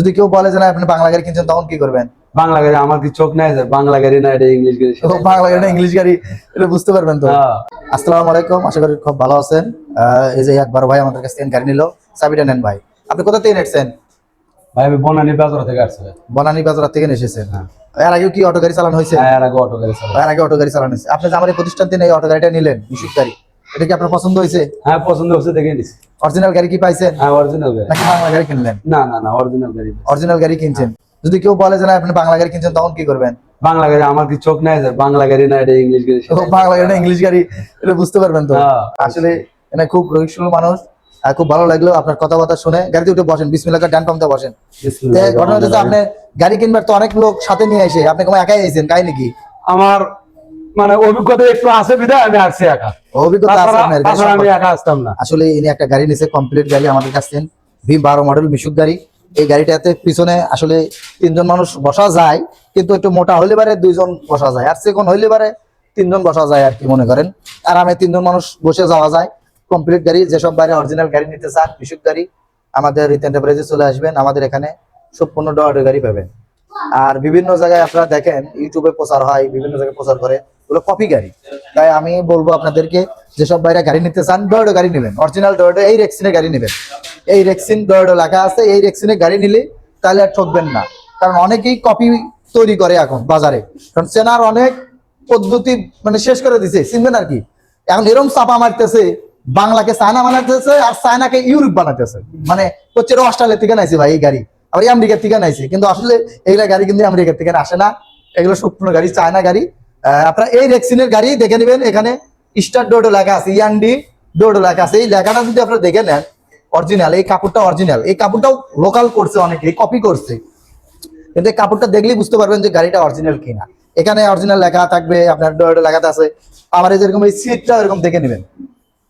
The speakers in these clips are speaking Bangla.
যদি কেউ বলে যে না আপনি বাংলা গাড়ি কিনছেন তখন কি করবেন? বাংলা গাড়ি আমার কি চোখ নাই স্যার? বাংলা গাড়ি না এটা ইংলিশ গাড়ি। বাংলা গাড়ি ইংলিশ গাড়ি এটা বুঝতে পারবেন তো? হ্যাঁ। আসসালামু আলাইকুম আশা করি খুব ভালো আছেন। এই যে একবার ভাই আমাদের কাছ থেকে গাড়ি নিল চাবিটা নেন ভাই। আপনি কোথা থেকে নেটছেন? ভাই আমি বনানী বাজার থেকে আসছি। বনানী বাজার থেকে এসেছেন। এর আগে কি অটো গাড়ি চালানো হয়েছে? হ্যাঁ এর আগে অটো গাড়ি চালাই এর আগে অটো গাড়ি চালানো হয়েছে। আপনি যে আমার এই প্রতিষ্ঠান থেকে এই অটো গাড়িটা নিলেন বিশুদ্ধ গাড়ি এটা কি আপনার পছন্দ হয়েছে? হ্যাঁ পছন্দ হচ্ছে দেখে নিছি অরিজিনাল গাড়ি কি পাইছেন? হ্যাঁ অরিজিনাল গাড়ি। নাকি বাংলা গাড়ি কিনলেন? না না না অরিজিনাল গাড়ি অরিজিনাল গাড়ি কিনছেন। যদি কেউ বলে যে না আপনি বাংলা গাড়ি কিনছেন তখন কি করবেন? বাংলা গাড়ি আমার কি চোখ নাই স্যার? বাংলা গাড়ি না এটা ইংলিশ গাড়ি। বাংলা গাড়ি না ইংলিশ গাড়ি এটা বুঝতে পারবেন তো। হ্যাঁ। আসলে এনে খুব রহিসুল মানুষ আর খুব ভালো লাগল আপনার কথাবার্তা শুনে। গাড়িতে উঠে বসেন বিসমিল্লাহ ডান পাম্পতে বসেন। ঘটনা হচ্ছে আপনি গাড়ি কিনবার তো অনেক লোক সাথে নিয়ে এসে আপনি কোনো একাই আইছেন? কাই নাকি আমার মানে অভিজ্ঞতা একটু আছে বিধায় আমি আসছি একা। অভিজ্ঞতা আছে তাছাড়া আপনার গাড়ি তাছাড়া আমি একা আসতাম না। আসলে ইনি একটা গাড়ি নিছে কমপ্লিট গাড়ি আমাদের কাছে। ভি বারো মডেল মিশুক গাড়ি। এই গাড়িটাতে পিছনে আসলে তিনজন মানুষ বসা যায় কিন্তু একটু মোটা হইলে পারে দুইজন বসা যায়। আর সেকন হইলে পারে তিনজন বসা যায় আর কি মনে করেন। আরামে তিনজন মানুষ বসে যাওয়া যায়। কমপ্লিট গাড়ি যেসব বাইরে অরিজিনাল গাড়ি নিতে চান মিশুক গাড়ি আমাদের এন্টারপ্রাইজে চলে আসবেন। আমাদের এখানে সম্পূর্ণ ডয়ার গাড়ি পাবেন। আর বিভিন্ন জায়গায় আপনারা দেখেন ইউটিউবে প্রচার হয় বিভিন্ন জায়গায় প্রচার করে। ওগুলো কপি গাড়ি। তাই আমি বলব আপনাদেরকে, যেসব বাইরে গাড়ি নিতে চান ডয়েডো গাড়ি নেবেন। অরিজিনাল ডয়েডো এই রেক্সিনের গাড়ি নেবেন। এই রেক্সিন ডয়েডো লেখা আছে, এই রেক্সিনের গাড়ি নিলে তাহলে আর ঠকবেন না। কারণ অনেকেই কপি তৈরি করে এখন বাজারে। কারণ চেনার অনেক পদ্ধতি মানে শেষ করে দিছে, চিনবেন আর কি। এখন এরকম চাপা মারতেছে, বাংলাকে চায়না বানাতেছে আর চায়নাকে ইউরোপ বানাতেছে মানে হচ্ছে অস্ট্রেলিয়া থেকে নাইছে ভাই এই গাড়ি, আবার আমেরিকার থেকে নাইছে। কিন্তু আসলে এইগুলা গাড়ি কিন্তু আমেরিকার থেকে আসে না। এগুলো সম্পূর্ণ গাড়ি চায়না গাড়ি। আপনারা এই রেক্সিনের গাড়ি দেখে নেবেন, এখানে স্টার ডোডো লেখা আছে ইয়ান্ডি ডোডো লেখা আছে। এই লেখাটা যদি আপনারা দেখে নেন অরিজিনাল এই কাপড়টা অরিজিনাল এই কাপড়টাও লোকাল করছে অনেকে কপি করছে। কিন্তু এই কাপড়টা দেখলেই বুঝতে পারবেন যে গাড়িটা অরিজিনাল কিনা। এখানে অরিজিনাল লেখা থাকবে, আপনার ডোয়েটো লেখাতে আছে। আবার এই যেরকম এই সিটটা এরকম দেখে নেবেন।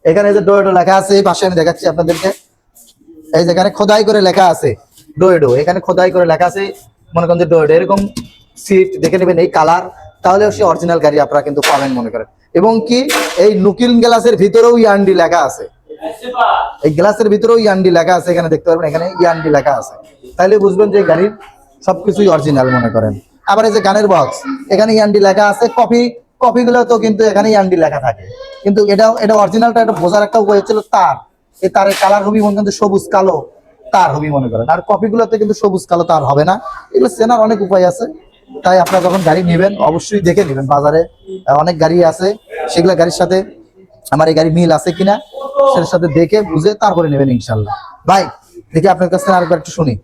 এখানে যে ডোয়েটো লেখা আছে, এই পাশে আমি দেখাচ্ছি আপনাদেরকে। এই যেখানে খোদাই করে লেখা আছে ডোয়েডো এখানে খোদাই করে লেখা আছে, মনে করেন যে ডোয়েডো এরকম সিট দেখে নেবেন এই কালার তাহলে সে অরিজিনাল গাড়ি আপনারা কিন্তু পাবেন মনে করেন। এবং কি, এই নুকিল গ্লাসের ভিতরেও ইয়ান্ডি লেখা আছে। এই গ্লাসের ভিতরেও ইয়ান্ডি লেখা আছে, এখানে দেখতে পারবেন, এখানে ইয়ান্ডি লেখা আছে। তাহলে বুঝবেন যে গাড়ির সবকিছুই অরিজিনাল মনে করেন। আবার এই যে গানের বক্স এখানে ইয়ান্ডি লেখা আছে, কপি কপি গুলো তো কিন্তু এখানে ইয়ান্ডি লেখা থাকে। কিন্তু এটা এটা অরিজিনালটা এটা বোঝার একটা উপায় ছিল তার। এই তারের কালার হবি মনে করেন যে সবুজ কালো তার হবি মনে করেন। আর কপি গুলোতে কিন্তু সবুজ কালো তার হবে না। এগুলো চেনার অনেক উপায় আছে। তাই আপনারা যখন গাড়ি নেবেন অবশ্যই দেখে নেবেন বাজারে অনেক গাড়ি আছে। সেগুলা গাড়ির সাথে আমার এই গাড়ি মিল আছে কিনা সেটার সাথে দেখে বুঝে তারপরে নেবেন ইনশাল্লাহ। ভাই দেখি আপনার কাছ থেকে আরেকবার একটু শুনি।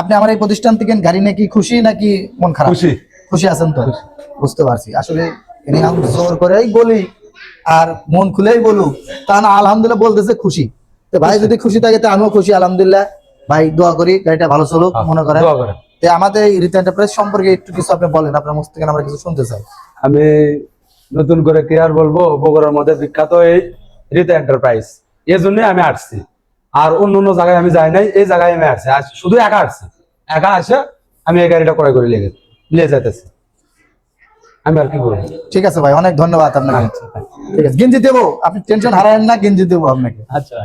আপনি আমার এই প্রতিষ্ঠান থেকে গাড়ি নাকি খুশি নাকি মন খারাপ? খুশি। খুশি আছেন তো? বুঝতে পারছি। আসলে ইনি আম জোর করেই বলি আর মন খুলেই বলুক তা না আলহামদুলিল্লাহ বলতেছে খুশি। তো ভাই যদি খুশি থাকে তো আমিও খুশি আলহামদুলিল্লাহ। ভাই দোয়া করি গাড়িটা ভালো চলুক মনে করেন। দোয়া করেন। তো আমাদের এই রিতা এন্টারপ্রাইজ সম্পর্কে একটু কিছু আপনি বলেন আপনার মুখ থেকে আমরা কিছু শুনতে চাই। আমি নতুন করে কি আর বলব বগুড়ার মধ্যে বিখ্যাত এই রিতা এন্টারপ্রাইজ আমি আসছি। আর অন্য অন্য জায়গায় আমি যাই নাই এই জায়গায় আমি আসছি। শুধু একা আসছি। একা আসে আমি এই গাড়িটা ক্রয় করে লেগে নিয়ে যেতেছি আমি আর কি করব ঠিক আছে ভাই অনেক ধন্যবাদ আপনাকে। ঠিক আছে গেঞ্জি দেবো। আপনি টেনশন হারায়েন না গেঞ্জি দেবো আপনাকে। আচ্ছা.